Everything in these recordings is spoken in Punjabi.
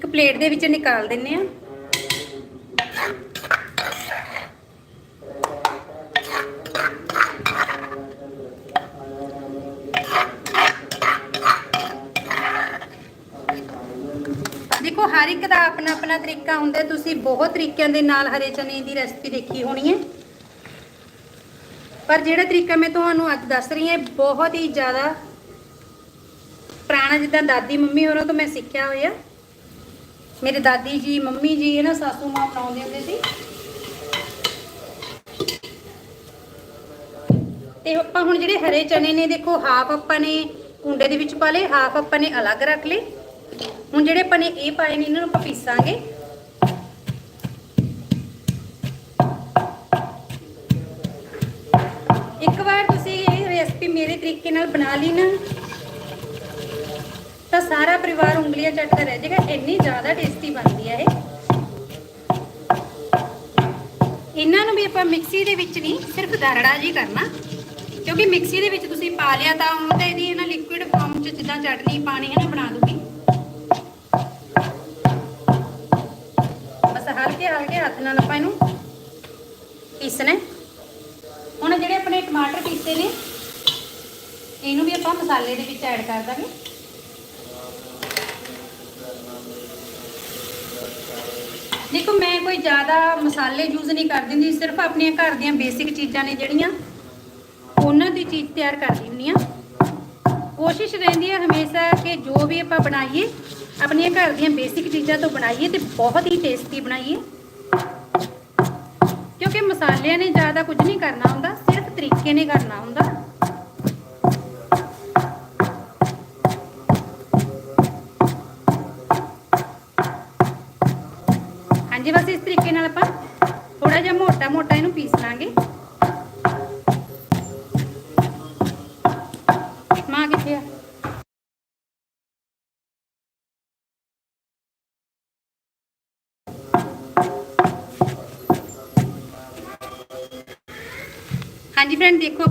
ਇੱਕ ਪਲੇਟ ਦੇ ਵਿੱਚ ਨਿਕਾਲ ਦਿੰਨੇ ਆ। ਦੇਖੋ, ਹਰ ਇੱਕ ਦਾ ਆਪਣਾ ਆਪਣਾ ਤਰੀਕਾ ਹੁੰਦਾ। ਤੁਸੀਂ ਬਹੁਤ ਤਰੀਕਿਆਂ ਦੇ ਨਾਲ ਹਰੇ ਚਨੇ ਦੀ ਰੈਸਪੀ ਦੇਖੀ ਹੋਣੀ ਹੈ। ਪਰ ਜਿਹੜਾ ਤਰੀਕਾ ਮੈਂ ਤੁਹਾਨੂੰ ਅੱਜ ਦੱਸ ਰਹੀ ਹਾਂ ਬਹੁਤ ਹੀ ਜ਼ਿਆਦਾ ਪੁਰਾਣਾ, ਜਿੱਦਾਂ ਦਾਦੀ ਮੰਮੀ ਹੋਰਾਂ ਤੋਂ ਮੈਂ ਸਿੱਖਿਆ ਹੋਇਆ। ਮੇਰੇ ਦਾਦੀ ਜੀ, ਮੰਮੀ ਜੀ, ਇਹ ਨਾ ਸਾਸੂ ਮਾਂ ਬਣਾਉਂਦੇ ਹੁੰਦੇ ਸੀ। ਤੇ ਆਪਾਂ ਹੁਣ ਜਿਹੜੇ ਹਰੇ ਚਨੇ ਨੇ, ਦੇਖੋ ਹਾਫ ਆਪਾਂ ਨੇ ਕੁੰਡੇ ਦੇ ਵਿੱਚ ਪਾ ਲਏ ਹਾਫ ਆਪਾਂ ਨੇ ਅਲੱਗ ਰੱਖ ਲਏ। ਹੁਣ ਜਿਹੜੇ ਆਪਾਂ ਨੇ ਇਹ ਪਾਏ ਨੇ, ਇਹਨਾਂ ਨੂੰ ਆਪਾਂ ਪੀਸਾਂਗੇ। ਇੱਕ ਵਾਰ ਤੁਸੀਂ ਇਹ ਰੈਸਪੀ ਮੇਰੇ ਤਰੀਕੇ ਨਾਲ ਬਣਾ ਲਈ ਨਾ। ਤਾਂ ਸਾਰਾ ਪਰਿਵਾਰ ਉਂਗਲੀਆਂ ਚੱਟਦਾ ਰਹਿ ਜਾਏਗਾ। ਇੰਨੀ ਜ਼ਿਆਦਾ ਟੇਸਟੀ ਬਣਦੀ ਹੈ ਇਹ। ਇਹਨਾਂ ਨੂੰ ਵੀ ਆਪਾਂ ਮਿਕਸੀ ਦੇ ਵਿੱਚ ਨਹੀਂ, ਸਿਰਫ ਦਰੜਾ ਜੀ ਕਰਨਾ। ਕਿਉਂਕਿ ਮਿਕਸੀ ਦੇ ਵਿੱਚ ਤੁਸੀਂ ਪਾ ਲਿਆ ਤਾਂ ਉਹ ਤਾਂ ਇਹਦੀ ਨਾ ਲਿਕੁਇਡ ਫਾਰਮ ਚ ਜਿੱਦਾਂ ਚਟਨੀ ਪਾਣੀ ਹੈ ਨਾ, ਬਣਾ ਦੂਗੀ। ਬਸ ਹਲਕੇ ਹਲਕੇ ਹੱਥ ਨਾਲ ਆਪਾਂ ਇਹਨੂੰ ਪੀਸਣਾ ਹੁਣ ਜਿਹੜੇ ਆਪਣੇ ਟਮਾਟਰ ਪੀਸੇ ਨੇ, ਇਹਨੂੰ ਵੀ ਆਪਾਂ ਮਸਾਲੇ ਦੇ ਵਿੱਚ ਐਡ ਕਰ ਦਾਂਗੇ। ਦੇਖੋ, ਮੈਂ ਕੋਈ ਜ਼ਿਆਦਾ ਮਸਾਲੇ ਯੂਜ਼ ਨਹੀਂ ਕਰ ਦਿੰਦੀ ਸਿਰਫ ਆਪਣੀਆਂ ਘਰ ਦੀਆਂ ਬੇਸਿਕ ਚੀਜ਼ਾਂ ਨੇ ਜਿਹੜੀਆਂ, ਉਹਨਾਂ ਦੀ ਚੀਜ਼ ਤਿਆਰ ਕਰਦੀ ਹੁੰਦੀ ਆ ਕੋਸ਼ਿਸ਼ ਰਹਿੰਦੀ ਹੈ ਹਮੇਸ਼ਾ ਕਿ ਜੋ ਵੀ ਆਪਾਂ ਬਣਾਈਏ, ਆਪਣੀਆਂ ਘਰ ਦੀਆਂ ਬੇਸਿਕ ਚੀਜ਼ਾਂ ਤੋਂ ਬਣਾਈਏ ਤੇ ਬਹੁਤ ਹੀ ਟੇਸਟੀ ਬਣਾਈਏ। ਕਿਉਂਕਿ ਮਸਾਲਿਆਂ ਨੇ ਜ਼ਿਆਦਾ ਕੁਝ ਨਹੀਂ ਕਰਨਾ ਹੁੰਦਾ, ਸਿਰਫ ਤਰੀਕੇ ਨੇ ਕਰਨਾ ਹੁੰਦਾ। ਥੋੜਾ ਜਿਹਾ ਮੋਟਾ ਮੋਟਾ ਇਹਨੂੰ ਪੀਸ ਲਾਂਗੇ। ਮਾਂ ਕਿੱਥੇ ਆ ਹਾਂਜੀ ਫਰੈਂਡ ਦੇਖੋ।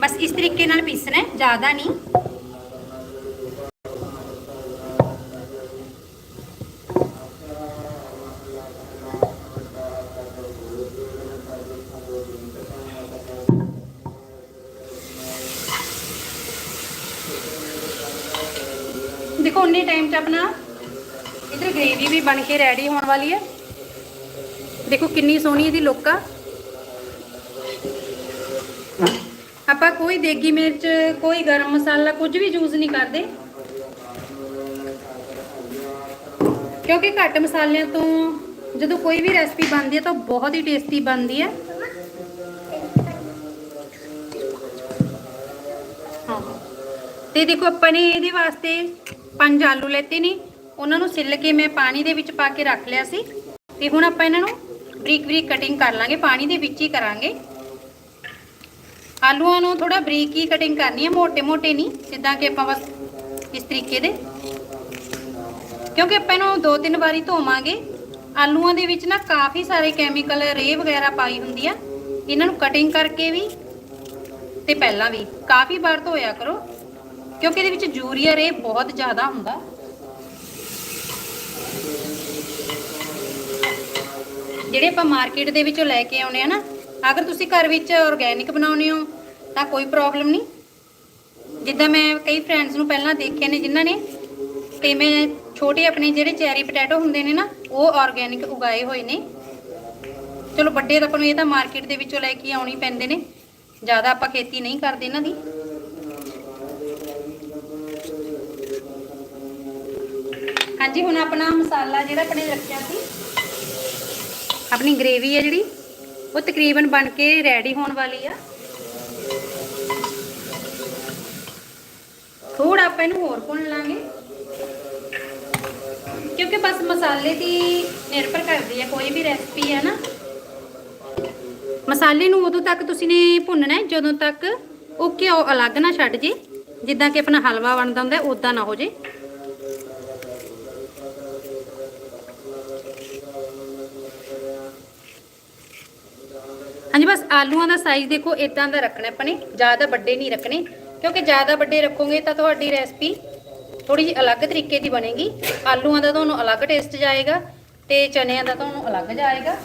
ਬਸ ਇਸ ਤਰੀਕੇ ਨਾਲ ਪੀਸਣਾ ਹੈ, ਜ਼ਿਆਦਾ ਨਹੀਂ। ਦੇਖੋ, ਉਨੇ ਟਾਈਮ 'ਚ ਆਪਣਾ ਇਧਰ ਗ੍ਰੇਵੀ ਵੀ ਬਣ ਕੇ ਰੈਡੀ ਹੋਣ ਵਾਲੀ ਹੈ। ਦੇਖੋ, ਕਿੰਨੀ ਸੋਹਣੀ ਇਹਦੀ ਲੁੱਕ ਆ। ਆਪਾਂ ਕੋਈ ਦੇਗੀ ਮਿਰਚ, ਕੋਈ ਗਰਮ ਮਸਾਲਾ, ਕੁਝ ਵੀ ਯੂਜ਼ ਨਹੀਂ ਕਰਦੇ। ਕਿਉਂਕਿ ਘੱਟ ਮਸਾਲਿਆਂ ਤੋਂ ਜਦੋਂ ਕੋਈ ਵੀ ਰੈਸਪੀ ਬਣਦੀ ਹੈ ਤਾਂ ਉਹ ਬਹੁਤ ਹੀ ਟੇਸਟੀ ਬਣਦੀ ਹੈ। ਤੇ ਦੇਖੋ ਆਪਾਂ ਨੇ ਇਹਦੇ ਵਾਸਤੇ ਪੰਜ ਆਲੂ ਲੈਤੇ ਨੇ। ਉਹਨਾਂ ਨੂੰ ਸਿੱਲ ਕੇ ਮੈਂ ਪਾਣੀ ਦੇ ਵਿੱਚ ਪਾ ਕੇ ਰੱਖ ਲਿਆ ਸੀ। ਤੇ ਹੁਣ ਆਪਾਂ ਇਹਨਾਂ ਨੂੰ ਬਰੀਕ ਬਰੀਕ ਕਟਿੰਗ ਕਰ ਲਾਂਗੇ, ਪਾਣੀ ਦੇ ਵਿੱਚ ਹੀ ਕਰਾਂਗੇ। ਆਲੂਆਂ ਨੂੰ ਥੋੜਾ ਬਰੀਕ ਹੀ ਕਟਿੰਗ ਕਰਨੀ ਹੈ ਮੋٹے-ਮੋٹے ਨਹੀਂ, ਜਿੱਦਾਂ ਕਿ ਆਪਾਂ ਬਸ ਇਸ ਤਰੀਕੇ ਦੇ। ਕਿਉਂਕਿ ਆਪਾਂ ਇਹਨੂੰ ਦੋ ਤਿੰਨ ਵਾਰੀ ਧੋਵਾਂਗੇ। ਆਲੂਆਂ ਦੇ ਵਿੱਚ ਨਾ ਕਾਫੀ ਸਾਰੇ ਕੈਮੀਕਲ ਰੇ ਵਗੈਰਾ ਪਾਈ ਹੁੰਦੀ ਆ। ਇਹਨਾਂ ਨੂੰ ਕਟਿੰਗ ਕਰਕੇ ਵੀ ਤੇ ਪਹਿਲਾਂ ਵੀ ਕਾਫੀ ਵਾਰ ਧੋਇਆ ਕਰੋ। ਕਿਉਂਕਿ ਇਹਦੇ ਵਿੱਚ ਯੂਰੀਆ ਰੇ ਬਹੁਤ ਜ਼ਿਆਦਾ ਹੁੰਦਾ। ਜਿਹੜੇ ਆਪਾਂ ਮਾਰਕੀਟ ਦੇ ਵਿੱਚੋਂ ਲੈ ਕੇ ਆਉਨੇ ਆ ਨਾ, ਅਗਰ ਤੁਸੀਂ ਘਰ ਵਿੱਚ ਆਰਗੇਨਿਕ ਬਣਾਉਨੇ ਹੋ, ਤਾਂ ਕੋਈ ਪ੍ਰੋਬਲਮ ਨਹੀਂ। ਜਿੱਦਾਂ ਮੈਂ ਕਈ ਫਰੈਂਡਸ ਨੂੰ ਪਹਿਲਾਂ ਦੇਖੇ ਨੇ, ਜਿਨ੍ਹਾਂ ਨੇ ਤੇ ਮੈਂ ਛੋਟੇ ਆਪਣੇ ਜਿਹੜੇ ਚੈਰੀ ਪੋਟੈਟੋ ਹੁੰਦੇ ਨੇ ਨਾ, ਉਹ ਆਰਗੇਨਿਕ ਉਗਾਏ ਹੋਏ ਨੇ। ਚਲੋ ਵੱਡੇ ਤਾਂ ਆਪਾਂ ਨੂੰ ਇਹ ਤਾਂ ਮਾਰਕੀਟ ਦੇ ਵਿੱਚੋਂ ਲੈ ਕੇ ਆਉਣੀ ਪੈਂਦੇ ਨੇ। ਜ਼ਿਆਦਾ ਆਪਾਂ ਖੇਤੀ ਨਹੀਂ ਕਰਦੇ ਇਹਨਾਂ ਦੀ। ਹਾਂਜੀ, ਹੁਣ ਆਪਣਾ ਮਸਾਲਾ ਜਿਹੜਾ ਆਪਣੇ ਰੱਖਿਆ ਸੀ। ਆਪਣੀ ਗ੍ਰੇਵੀ ਹੈ ਜਿਹੜੀ, ਉਹ ਤਕਰੀਬਨ ਬਣ ਕੇ ਰੈਡੀ ਹੋਣ ਵਾਲੀ ਆ। ਥੋੜਾ ਆਪਾਂ ਇਹਨੂੰ ਹੋਰ ਭੁੰਨ ਲਾਂਗੇ। ਕਿਉਂਕਿ ਬਸ ਮਸਾਲੇ ਦੀ ਨਿਰਭਰ ਕਰਦੀ ਹੈ ਕੋਈ ਵੀ ਰੈਸਪੀ ਹੈ ਨਾ। ਮਸਾਲੇ ਨੂੰ ਉਦੋਂ ਤੱਕ ਤੁਸੀਂ ਨੇ ਭੁੰਨਣਾ ਹੈ, ਜਦੋਂ ਤੱਕ ਉਹ ਘਿਓ ਅਲੱਗ ਨਾ ਛੱਡ ਜੇ। ਜਿੱਦਾਂ ਕਿ ਆਪਣਾ ਹਲਵਾ ਬਣਦਾ ਹੁੰਦਾ, ਉਦਾਂ ਨਾ ਹੋ ਜੇ। ਹਾਂਜੀ, ਬਸ ਆਲੂਆਂ ਦਾ ਸਾਈਜ਼ ਦੇਖੋ ਇਦਾਂ ਦਾ ਰੱਖਣਾ ਆਪਾਂ ਨੇ ਜ਼ਿਆਦਾ ਵੱਡੇ ਨਹੀਂ ਰੱਖਣੇ, ਕਿਉਂਕਿ ਜ਼ਿਆਦਾ ਵੱਡੇ ਰੱਖੋਗੇ ਤਾਂ ਤੁਹਾਡੀ ਰੈਸਪੀ ਥੋੜੀ ਜਿਹੀ ਅਲੱਗ ਤਰੀਕੇ ਦੀ ਬਣੇਗੀ। ਆਲੂਆਂ ਦਾ ਤੁਹਾਨੂੰ ਅਲੱਗ ਟੇਸਟ ਜਾਏਗਾ ਤੇ ਚਨਿਆਂ ਦਾ ਤੁਹਾਨੂੰ ਅਲੱਗ ਜਾਏਗਾ।